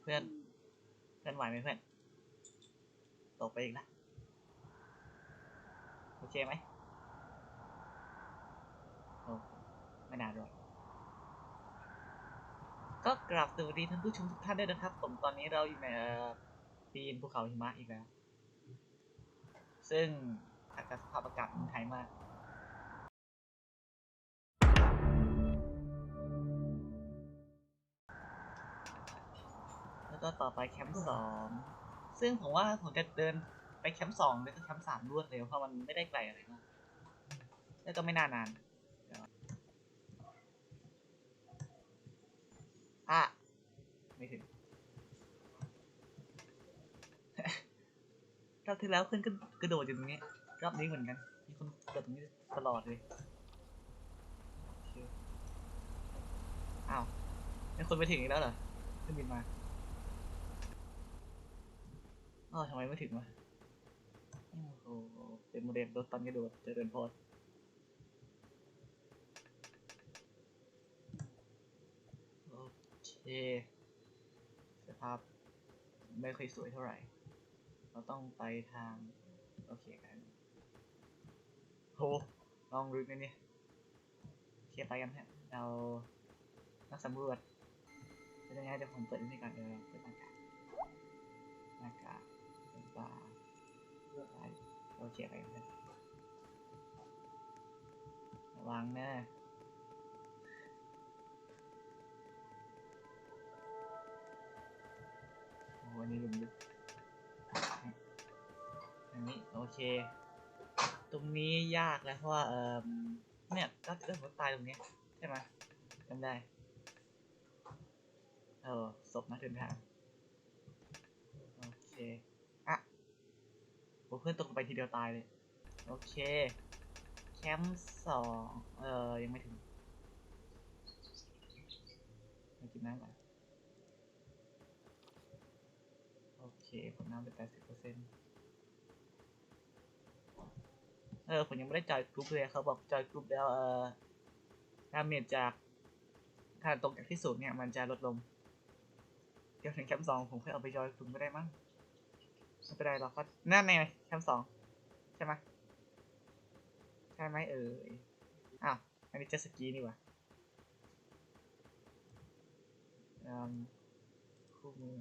เพื่อน เพื่อนไหวไหมเพื่อน ตกไปอีกละโอเคไหมโอ้ไม่น่ารอดก็กราบสวัสดีท่านผู้ชมทุกท่านด้วยนะครับ ผมตอนนี้เราอยู่ในเอ่อปีนภูเขาหิมะอีกแล้ว ซึ่งอากาศสภาพอากาศเมืองไทยมาก ต่อไปแคมป์สองซึ่งผมว่าผมจะเดินไปแคมป์สองแล้วก็แคมป์สามรวดเร็วเพราะมันไม่ได้ไกลอะไรมากแล้วก็ไม่นานานอะไม่ถึงรอบที่แล้วขึ้นก็กระโดดอยู่ตรงนี้รอบนี้เหมือนกัน มีคนกระโดดตรงนี้ตลอดเลยอ้าวมีคนไปถึงอีกแล้วเหรอขึ้นบินมา อ้าวทำไมไม่ถึงวะโอ้โหเป็นโมเดลรถตอนกระโดดเจริญพรโอเคสภาพไม่ค่อยสวยเท่าไหร่ เราต้องไปทาง โอเคกันโหลองรึกนะเนี่ยโอเคไปกันฮะเรานักสำรวจเป็นยังไงเดี๋ยวผมเปิดอันนี้ก่อนเออเปิดหน้ากากหน้ากาก ป็นตาไปโอเคไปกันเลยระวังนะโอ้วันนี้ลุมลึกอันนี้โอเค ตรงนี้ยากแล้วเพราะว่าเออเนี่ยก็เรื่องผมตายตรงนี้ใช่ไหมจำได้ เออศพมาเดินทางโอเค เพื่อนตกลงไปทีเดียวตายเลย โอเค แคมป์สองเออยังไม่ถึงมากินน้ำก่อนโอเคผมน้ำไปแปดสิบเปอร์เซ็นต์เออผมยังไม่ได้จอยกรุ๊ปเลยเขาบอกจอยกรุ๊ปแล้วเออดาเมจจากถ้าตกจากที่สูงเนี่ยมันจะลดลง เดี๋ยวถึงแคมป์สองผมค่อยเอาไปจอยกรุ๊ปก็ได้มั้ง ไม่เป็นไรหรอกก็นั่นไงแคมป์สองใช่ไหมใช่ไหมเอออ้าวอันนี้เจะสกีนี่ว่าอืมคู่มือ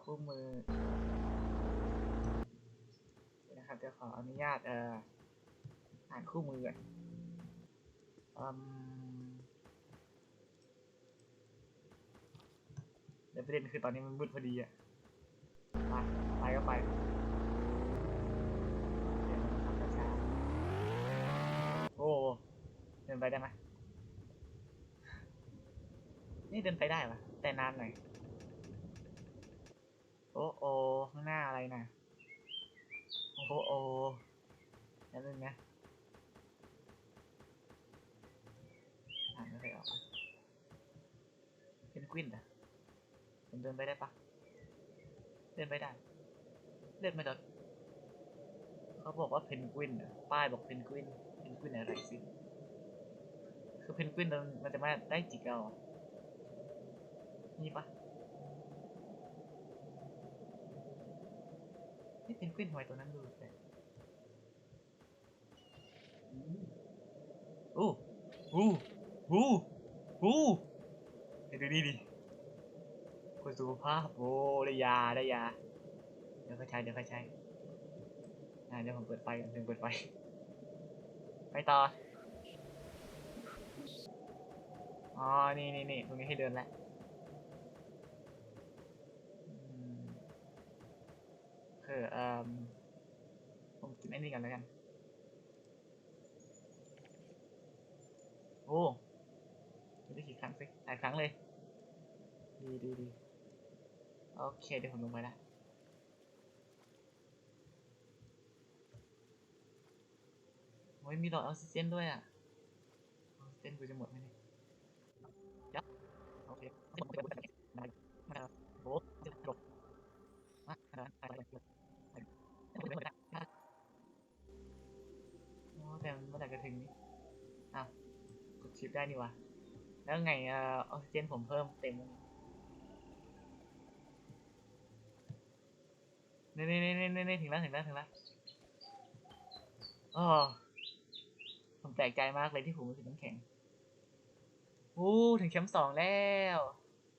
คู่มือนะครับเดี๋ยวขออนุญาตเอ่ออ่านคู่มือก่อนอืม เดี๋ยวประเด็นคือตอนนี้มันมืดพอดีอะไปไปก็ไปเดินทำช้าๆโอ้เดินไปได้ไหมนี่เดินไปได้ปะแต่นานหน่อยโอ้โอ้ข้างหน้าอะไรนะโอ้โอ้นั่นนึงนะอ่านไม่เคยออกเป็นกวินอะ เดินไปได้ปะเดินไปได้ เดินไม่ได้เขาบอกว่าเพนกวินป้ายบอกเพนกวินเพนกวินอะไรสิคือเพนกวินมันจะมาได้จิกเรานี่ปะนี่เพนกวินทำไมตัวนั้นดูแปลกอู้อู้อู้อู้ดีดูนี่ดิ ภาพโอ้ได้ยาได้ยา เดี๋ยวค่อยใช้เดี๋ยวค่อยใช้อ่าเดี๋ยวผมเปิดไฟก่อนถึงเปิดไฟ ไปต่อ อ๋อ นี่นี่นี่ตรงนี้ให้เดินแล้วคือเอ่อผมกินไอ้นี่กันแล้วกัน โอ้ไม่ได้กี่ครั้งสิหลายครั้งเลย ดีดีดี โอเค เดี๋ยวผมลงไปละโอ้ยมีหลอดออกซิเจนด้วยอะ ออกซิเจนกูจะหมดไหมเนี่ยยับโอเคหมดไปได้มาโอ้จะจบมาอะไรอะไรอะไรโอ้แต่เมื่อไหร่จะถึงนี่อ้าวกดชิปได้นี่วะแล้วไงเอ่อออกซิเจนผมเพิ่มเต็ม นี่นี่นี่นี่นี่ถึงแล้วถึงแล้วถึงแล้วอ๋อผมแปลกใจมากเลยที่ผมรู้สึกน้ำแข็งอู้ถึงแชมป์สองแล้ว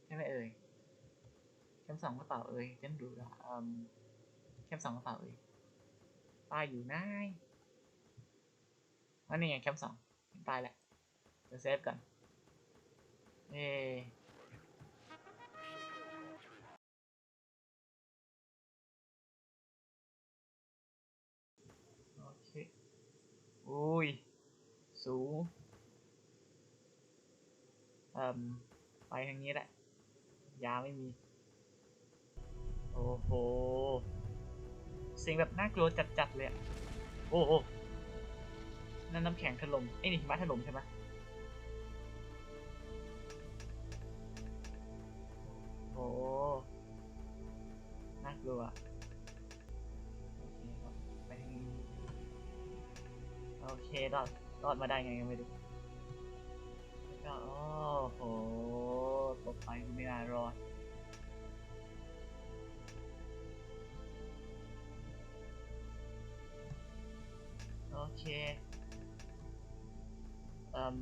ใช่ไหมเอ่ยแชมป์สองกระเป๋าเอ่ยเจนดูละอืมแชมป์สองกระเป๋าเอ่ยป้ายอยู่ไหนอันนี้ไงแคมป์สองตายแหละเดี๋ยวเซฟก่อนเออ สูงเอ่มไปทางนี้แหละ ยาไม่มี โอ้โห เสียงแบบน่ากลัวจัดๆเลยอะโอ้โหนั่นน้ำแข็งถล่มไอ้นี่หิมะถล่มใช่ไหมโอ้น่ากลัวโอเคครับไปทางนี้โอเครอ รอดมาได้ไงก็ไม่รู้แล้วก็โอ้โหตกไปไม่น่ารอดโอเคอ่ม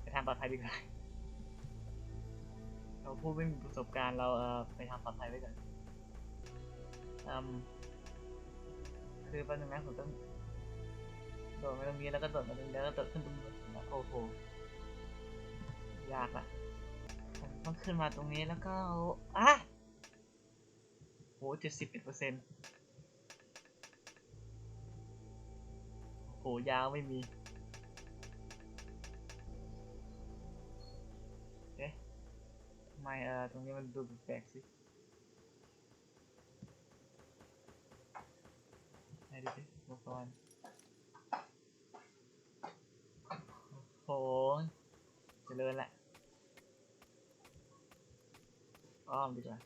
ไปทางปลอดภัยดีกว่าเราผู้ไม่มีประสบการณ์เราเออไปทางปลอดภัยไว้ก่อนอืมคือแป๊บนึงนะผมต้อง โดดมาตรงนี้แล้วก็โดดมาตรงนี้แล้วก็โดดขึ้นตรงนี้นโอ้โหยากละผมต้องขึ้นมาตรงนี้แล้วก็อะโหเจ็ดสิบเอ็ดเปอร์เซ็นต์โหยาวไม่มีเอ๊ะทำไมเอ่อตรงนี้มันดูแปลกสิไหนดูสิอุปกรณ์ โอ้โหเจริญแหละอ้อมดีกว่า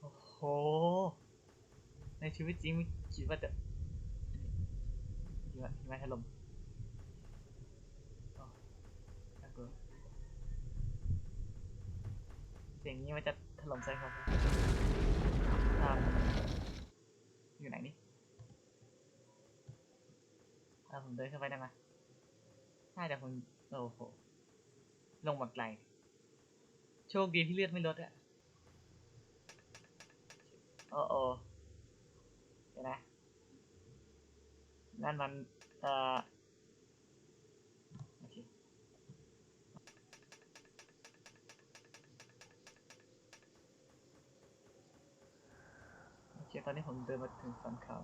โอ้โห ในชีวิตจริงคิดว่าจะหิมะหิมะถล่มอ๋อน่ากลัวเสียงนี้มันจะถล่มใส่เขาอ่า อยู่ไหนนี่อ่าผมเดินเข้าไปได้ไหมใช่แต่ผมโอ้โห ลงหมดไกล โชคดีที่เลือดไม่ลดอะโอ้โอเดี๋ยวนะ นั่นมัน เอ่อเค โอ เคตอนนี้ผมเดินมาถึงสันเขา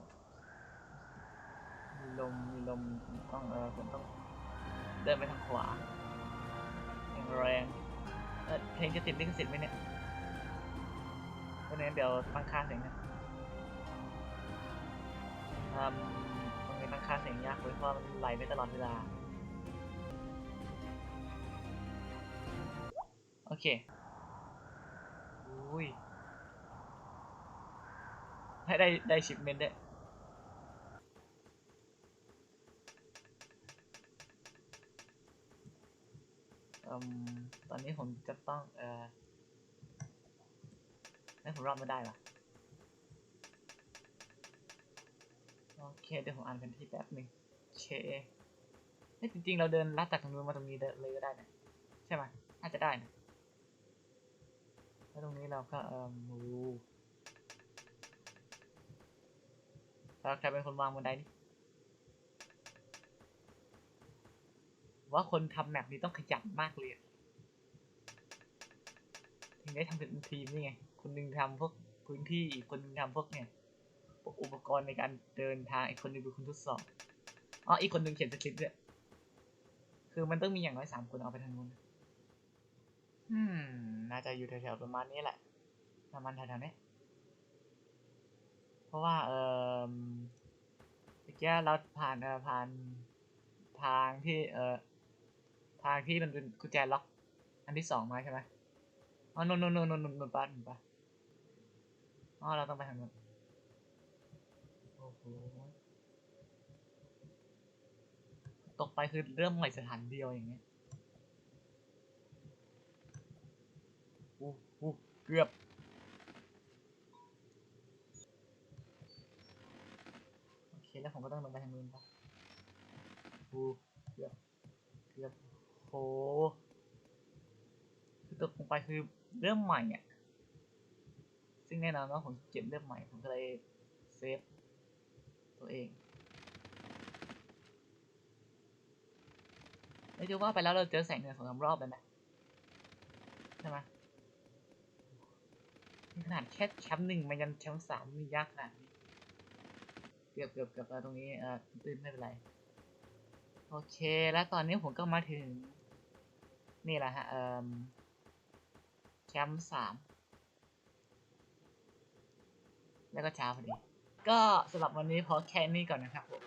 มีลม มีลมผมต้องเออผมต้องเดินไปทางขวาแรงแรงเออเพลงจะติดลิขสิทธิ์ไหมเนี่ยเพราะนั้นเดี๋ยวตั้งค่าเสียงนะอืมตรงนี้ตั้งค่าเสียงยากเลยเพราะมันไหลไปตลอดเวลา โอเค อุ้ย ให้ได้ได้ชิปเมนต์ด้ตอนนี้ผมจะต้องเอ่อให้ผมรอดไม่ได้ปะโอเคเดี๋ยวผมอ่านแผนที่แป๊บหนึ่งโอเคเฮ้จริงๆ เราเดินลัดจากตรงนู้นมาตรงนี้เลยก็ได้นะใช่ไหมน่าจะได้นะแล้วตรงนี้เราก็เอ่อมู แล้วใครเป็นคนวางบันไดนี่ว่าคนทำแมปนี้ต้องขยันมากเลยถึงได้ทำเป็นทีมนี่ไง คนหนึงทำพวกพื้นที่อีกคนหนึงทำพวกเนี่ยพวกอุปกรณ์ในการเดินทางอีกคนหนึงเป็นคนทดสอบอ๋ออีกคนหนึงเขียนสคริปต์ด้วยคือมันต้องมีอย่างน้อยสามคนเอาไปทางนู้นอืม น่าจะอยู่แถวๆประมาณนี้แหละ ประมาณแถวๆนี้ ราะว่าเออเมื่อกี้เราผ่านเออผ่านทางที่เออทางที่มันเป็นกุญแจล็อก อันที่สองมาใช่ไหมอ๋อนนนนนนนนป้านู่นป้าอ๋อเราต้องไปทางนู้นอ้โหตกไปคือเริ่มใหม่สถานเดียวอย่างเงี้ยอู้อู้เกือบ โอเค แล้วผมก็ต้องลงไปทางนู้นปะอู้เกือบเกือบโหคือตกลงไปคือเริ่มใหม่อะซึ่งแน่นอนว่าผมเก็บเริ่มใหม่ผมก็เลยเซฟตัวเองไม่รู้ว่าไปแล้วเราเจอแสงเหนือสองสามรอบเลยไหมใช่ไหมขนาดแค่แชมป์หนึ่งมายันแชมป์สามนี่ยากขนาดนี้ เกือบเกือบเกือบตรงนี้เออตื่นไม่เป็นไร โอเค แล้วตอนนี้ผมก็มาถึง นี่แหละฮะเอ่อแชมป์สามแล้วก็เช้าพอดี ก็สำหรับวันนี้พอแค่นี้ก่อนนะครับผม